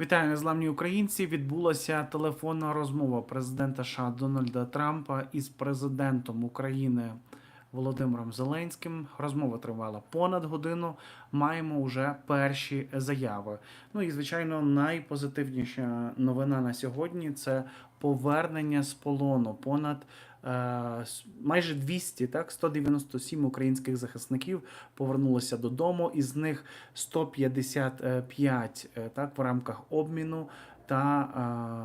Вітаю, незламні українці. Відбулася телефонна розмова президента США Дональда Трампа із президентом України Володимиром Зеленським. Розмова тривала понад годину. Маємо вже перші заяви. Ну і звичайно, найпозитивніша новина на сьогодні це повернення з полону. Понад е, майже 200, так 197 українських захисників повернулися додому. Із них 155 е, так в рамках обміну та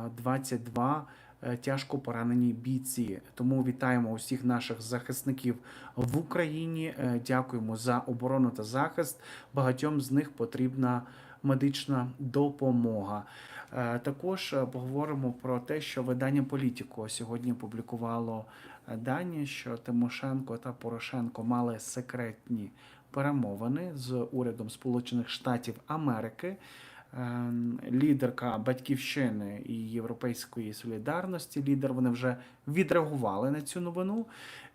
е, 22 е, тяжко поранені бійці. Тому вітаємо усіх наших захисників в Україні. Е, Дякуємо за оборону та захист. Багатьом з них потрібна медична допомога. Е, Також е, поговоримо про те, що видання Політіко сьогодні опублікувало е, дані, що Тимошенко та Порошенко мали секретні перемовини з урядом Сполучених Штатів Америки. Ем, Лідерка батьківщини і Європейської солідарності. Лідер вони вже відреагували на цю новину.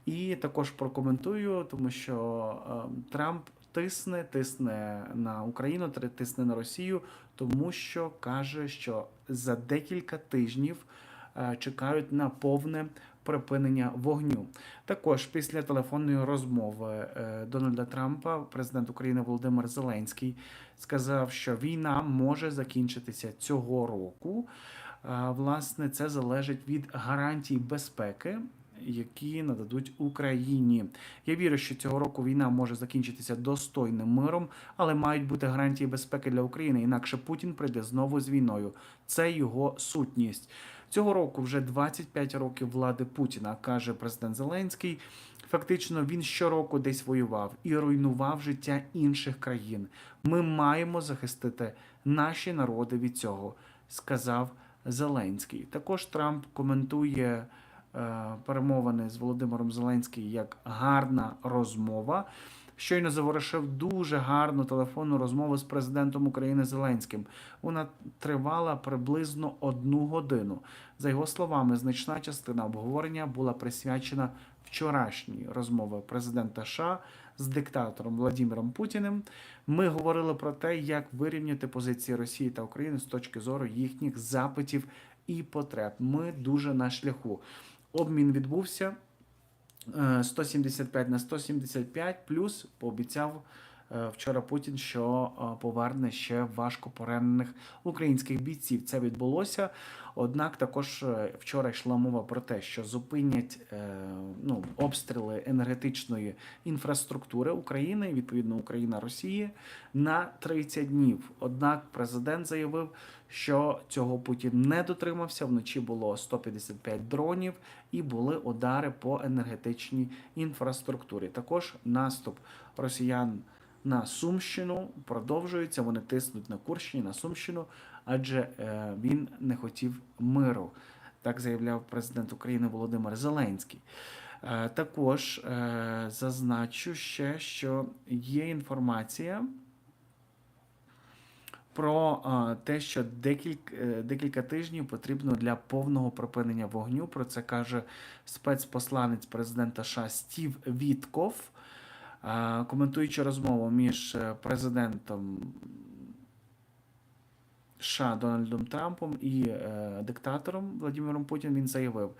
І також прокоментую, тому що ем, Трамп тисне, тисне на Україну, тисне на Росію, тому що каже, що за декілька тижнів чекають на повне припинення вогню. Також після телефонної розмови е, Дональда Трампа президент України Володимир Зеленський сказав, що війна може закінчитися цього року. Е, Власне, це залежить від гарантій безпеки. Які нададуть Україні. Я вірю, що цього року війна може закінчитися достойним миром, але мають бути гарантії безпеки для України. Інакше Путін прийде знову з війною. Це його сутність. Цього року вже 25 років влади Путіна, каже президент Зеленський. Фактично, він щороку десь воював і руйнував життя інших країн. Ми маємо захистити наші народи від цього, сказав Зеленський. Також Трамп коментує е, перемовини з Володимиром Зеленським як гарна розмова. Щойно завершив дуже гарну телефонну розмову з президентом України Зеленським. Вона тривала приблизно одну годину. За його словами, значна частина обговорення була присвячена вчорашній розмови президента США з диктатором Владимиром Путіним. Ми говорили про те, як вирівняти позиції Росії та України з точки зору їхніх запитів і потреб. Ми дуже на шляху. Обмін відбувся. Е, 175 на 175, плюс пообіцяв е, вчора Путін, що е, поверне ще важко поранених українських бійців. Це відбулося. Однак також е, вчора йшла мова про те, що зупинять е, ну, обстріли енергетичної інфраструктури України, відповідно Україна Росії, на 30 днів. Однак президент заявив, що цього Путін не дотримався. Вночі було 155 дронів і були удари по енергетичній інфраструктурі. Також наступ росіян на Сумщину продовжується. Вони тиснуть на Курщині, на Сумщину, адже е, він не хотів миру. Так заявляв президент України Володимир Зеленський. Е, Також е, зазначу ще, що є інформація про те, що декілька, декілька тижнів потрібно для повного припинення вогню. Про це каже спецпосланець президента США Стів Вітков, коментуючи розмову між е, президентом США Дональдом Трампом і е, диктатором Владимиром Путіним, він заявив.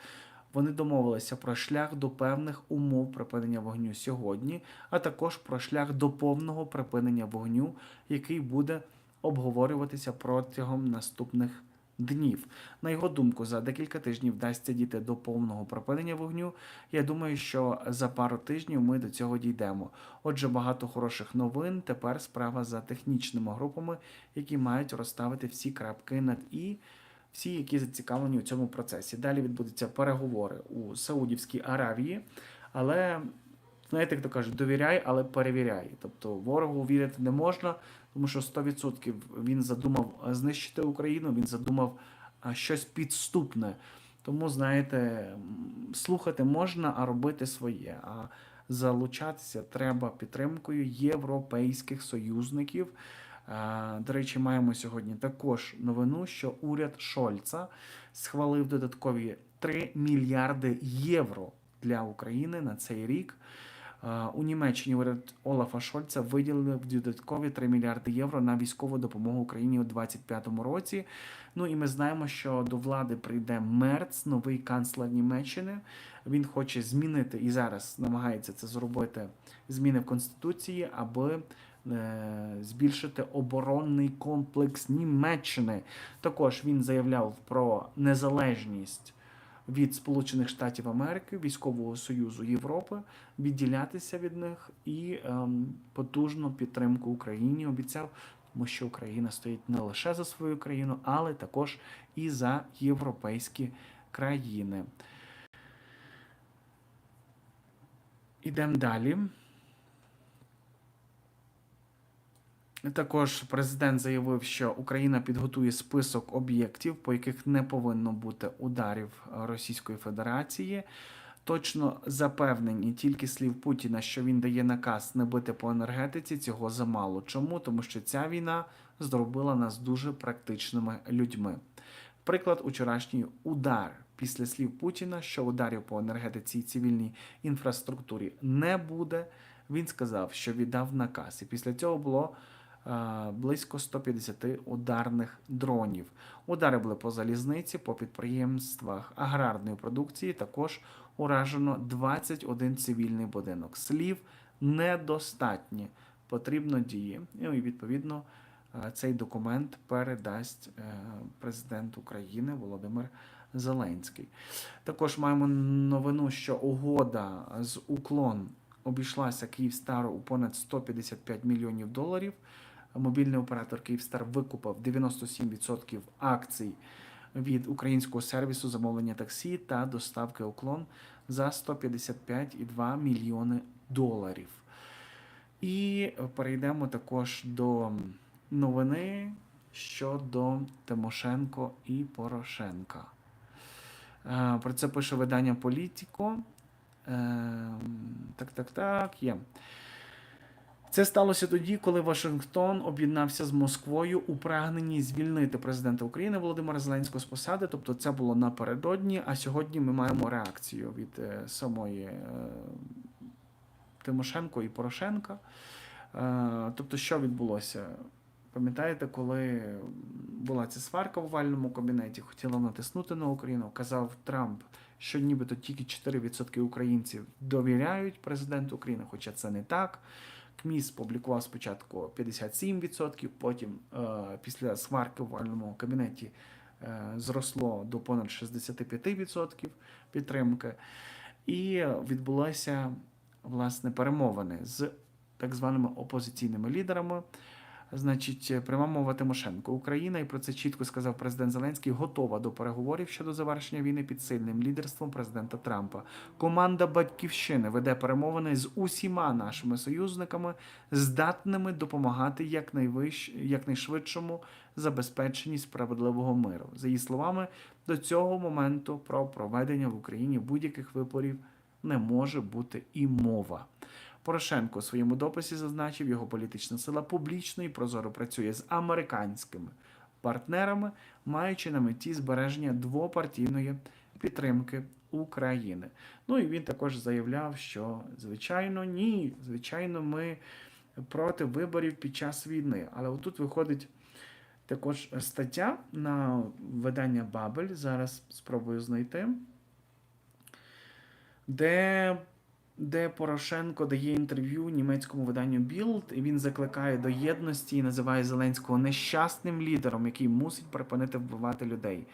Вони домовилися про шлях до певних умов припинення вогню сьогодні, а також про шлях до повного припинення вогню, який буде обговорюватися протягом наступних днів. На його думку, за декілька тижнів вдасться дійти до повного припинення вогню. Я думаю, що за пару тижнів ми до цього дійдемо. Отже, багато хороших новин. Тепер справа за технічними групами, які мають розставити всі крапки над і. Всі, які зацікавлені у цьому процесі. Далі відбудуться переговори у Саудівській Аравії, але знаєте, як то кажуть, довіряй, але перевіряй. Тобто ворогу вірити не можна, тому що 100% він задумав знищити Україну, він задумав щось підступне. Тому, знаєте, слухати можна, а робити своє. А залучатися треба підтримкою європейських союзників. Е, До речі, маємо сьогодні також новину, що уряд Шольца схвалив додаткові 3 мільярди євро для України на цей рік. Е, У Німеччині уряд Олафа Шольца виділив додаткові 3 мільярди євро на військову допомогу Україні у 2025 році. Ну і ми знаємо, що до влади прийде Мерц, новий канцлер Німеччини. Він хоче змінити і зараз намагається це зробити зміни в конституції, аби е, збільшити оборонний комплекс Німеччини. Також він заявляв про незалежність від Сполучених Штатів Америки, військового союзу Європи, відділятися від них і ем, потужну підтримку Україні обіцяв, тому що Україна стоїть не лише за свою країну, але також і за європейські країни. Ідемо далі. Також президент заявив, що Україна підготує список об'єктів, по яких не повинно бути ударів Російської Федерації. Точно запевнені тільки слів Путіна, що він дає наказ не бити по енергетиці, цього замало. Чому? Тому що ця війна зробила нас дуже практичними людьми. Приклад учорашній удар після слів Путіна, що ударів по енергетиці і цивільній інфраструктурі не буде. Він сказав, що віддав наказ, і після цього було близько 150 ударних дронів. Удари були по залізниці, по підприємствах аграрної продукції. Також уражено 21 цивільний будинок. Слів недостатні. Потрібно дії. Ну і відповідно е, цей документ передасть е, президент України Володимир Зеленський. Також маємо новину, що угода з уклон обійшлася Київстару у понад 155 мільйонів доларів. Мобільний оператор Київстар викупив 97% акцій від українського сервісу замовлення таксі та доставки уклон за 155,2 мільйони доларів. І перейдемо також до новини щодо Тимошенко і Порошенка. Е, Про це пише видання Політіко. Е, Так, так, так, є. Це сталося тоді, коли Вашингтон об'єднався з Москвою у прагненні звільнити президента України Володимира Зеленського з посади. Тобто це було напередодні, а сьогодні ми маємо реакцію від е, самої е, Тимошенко і Порошенка. Е, Тобто, що відбулося? Пам'ятаєте, коли була ця сварка в овальному кабінеті, хотіла натиснути на Україну, казав Трамп, що нібито тільки 4% українців довіряють президенту України, хоча це не так. КМІС публікував спочатку 57%, потім е, після сварки в вальному кабінеті е, зросло до понад 65% підтримки. І відбулося власне перемовини з так званими опозиційними лідерами. Значить, пряма мова Тимошенко. Україна, і про це чітко сказав президент Зеленський, готова до переговорів щодо завершення війни під сильним лідерством президента Трампа. Команда Батьківщини веде перемовини з усіма нашими союзниками, здатними допомагати якнайвищ... якнайшвидшому забезпеченні справедливого миру. За її словами, до цього моменту про проведення в Україні будь-яких виборів не може бути і мова. Порошенко у своєму дописі зазначив, його політична сила публічно і прозоро працює з американськими партнерами, маючи на меті збереження двопартійної підтримки України. Ну і він також заявляв, що звичайно ні, звичайно, ми проти виборів під час війни. Але отут виходить також стаття на видання Бабель. Зараз спробую знайти, де де Порошенко дає інтерв'ю німецькому виданню Білд, і він закликає до єдності і називає Зеленського нещасним лідером, який мусить припинити вбивати людей.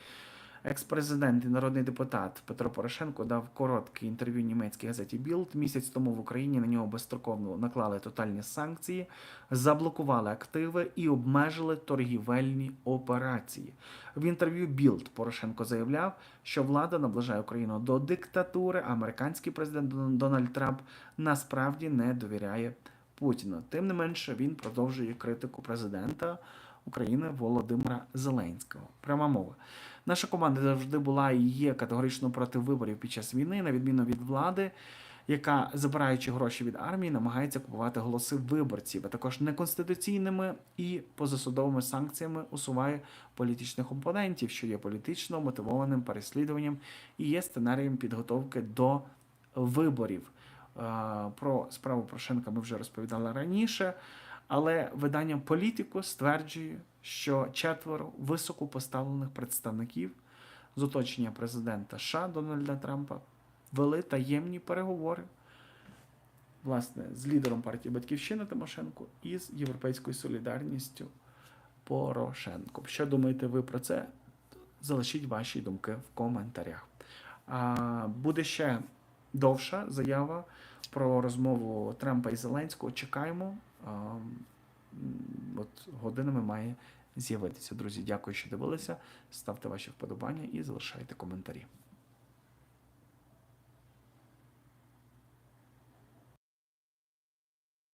Екс-президент і народний депутат Петро Порошенко дав коротке інтерв'ю німецькій газеті Bild. Місяць тому в Україні на нього безстроково наклали тотальні санкції, заблокували активи і обмежили торгівельні операції. В інтерв'ю Bild Порошенко заявляв, що влада наближає Україну до диктатури. а Американський президент Дональд Трамп насправді не довіряє Путіну. Тим не менше, він продовжує критику президента України Володимира Зеленського. Пряма мова. Наша команда завжди була і є категорично проти виборів під час війни, на відміну від влади, яка, забираючи гроші від армії, намагається купувати голоси виборців, а також неконституційними і позасудовими санкціями усуває політичних опонентів, що є політично мотивованим переслідуванням і є сценарієм підготовки до виборів. Е, Про справу Порошенка ми вже розповідали раніше. Але видання Політико стверджує, що четверо високопоставлених представників з оточення президента США Дональда Трампа вели таємні переговори власне з лідером партії Батьківщина Тимошенко і з Європейською солідарністю Порошенко. Що думаєте ви про це? Залишіть ваші думки в коментарях. А, буде ще довша заява про розмову Трампа і Зеленського. Чекаємо. От годинами має з'явитися. Друзі, дякую, що дивилися. Ставте ваші вподобання і залишайте коментарі.